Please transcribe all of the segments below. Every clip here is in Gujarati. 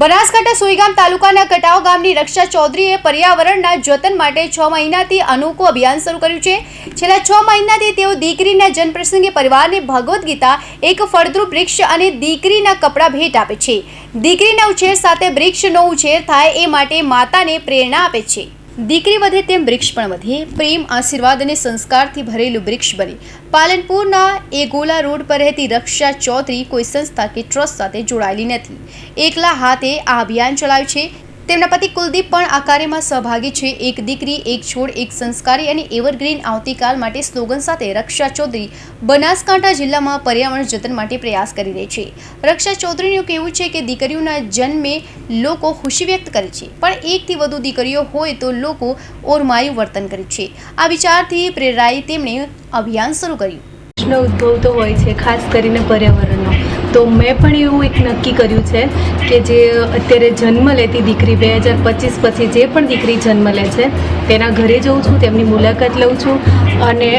બનાસકાંઠા સુઈગામ તાલુકાના કટાવ ગામની રક્ષા ચૌધરીએ પર્યાવરણના જતન માટે છ મહિનાથી અનોખું અભિયાન શરૂ કર્યું છે. છેલ્લા છ મહિનાથી તેઓ દીકરીના જન્મપ્રસંગે પરિવારને ભગવદ્ ગીતા, એક ફળદ્રુપ વૃક્ષ અને દીકરીના કપડાં ભેટ આપે છે. દીકરીના ઉછેર સાથે વૃક્ષનો ઉછેર થાય એ માટે માતાને પ્રેરણા આપે છે. દીકરી વધે તેમ વૃક્ષ પણ વધે. પ્રેમ, આશીર્વાદ અને સંસ્કારથી ભરેલું વૃક્ષ બને. પાલનપુરના એગોલા રોડ પર રહેતી રક્ષા ચૌધરી કોઈ સંસ્થા કે ટ્રસ્ટ સાથે જોડાયેલી નથી. એકલા હાથે આ અભિયાન ચલાવ્યું છે. તેમના પતિ કુલદીપ પણ આ કાર્યમાં સહભાગી છે. એક દીકરી, એક છોડ, એક સંસ્કારી અને એવરગ્રીન આવતીકાલ માટે સ્લોગન સાથે રક્ષા ચૌધરી બનાસકાંઠા જિલ્લામાં પર્યાવરણ જતન માટે પ્રયાસ કરી રહી છે. રક્ષા ચૌધરીનું કહેવું છે કે દીકરીઓના જન્મે લોકો ખુશી વ્યક્ત કરે છે. પણ એકથી વધુ દીકરીઓ હોય તો લોકો ઓરમાયું વર્તન કરે છે. આ વિચારથી પ્રેરાઈ તેમણે અભિયાન શરૂ કર્યું. ઉદ્ભવતો હોય છે, ખાસ કરીને પર્યાવરણનો. તો મેં પણ એવું એક નક્કી કર્યું છે કે જે અત્યારે જન્મ લેતી દીકરી બે હજાર પચીસ પછી જે પણ દીકરી જન્મ લે છે, તેના ઘરે જઉં છું, તેમની મુલાકાત લઉં છું અને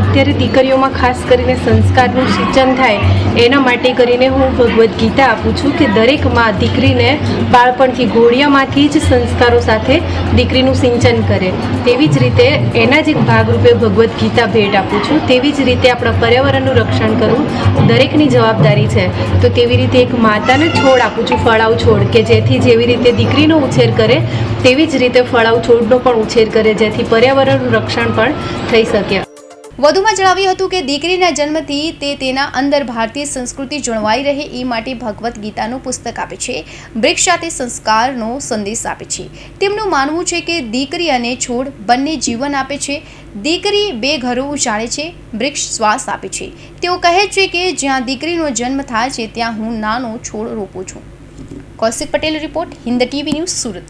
અત્યારે દીકરીઓમાં ખાસ કરીને સંસ્કારનું સિંચન થાય એના માટે કરીને હું ભગવદ્ ગીતા આપું છું કે દરેકમાં દીકરીને બાળપણથી ઘોડિયામાંથી જ સંસ્કારો સાથે દીકરીનું સિંચન કરે. તેવી જ રીતે એના જ એક ભાગરૂપે ભગવદ્ ગીતા ભેટ આપું છું. તેવી જ રીતે આપણા પર્યાવરણનું રક્ષણ કરવું દરેકની જવાબદારી છે. તો તેવી રીતે એક માતાને છોડ આપું છું, ફળાવ છોડ, કે જેથી જેવી રીતે દીકરીનો ઉછેર કરે, તેવી જ રીતે ફળાવ છોડનો પણ ઉછેર કરે, જેથી પર્યાવરણનું રક્ષણ પણ થઈ શકે. વધુમાં જણાવ્યું હતું કે દીકરીના જન્મથી તે તેના અંદર ભારતીય સંસ્કૃતિ જળવાઈ રહે એ માટે ભગવદ્ ગીતાનું પુસ્તક આપે છે વૃક્ષ સાથે સંસ્કારનો સંદેશ આપે છે. તેમનું માનવું છે કે દીકરી અને છોડ બંને જીવન આપે છે. દીકરી બે ઘરો ઉછાળે છે વૃક્ષ શ્વાસ આપે છે. તેઓ કહે છે કે જ્યાં દીકરીનો જન્મ થાય છે, ત્યાં હું નાનો છોડ રોપું છું. Kaushik Patel report, Hind TV news Surat.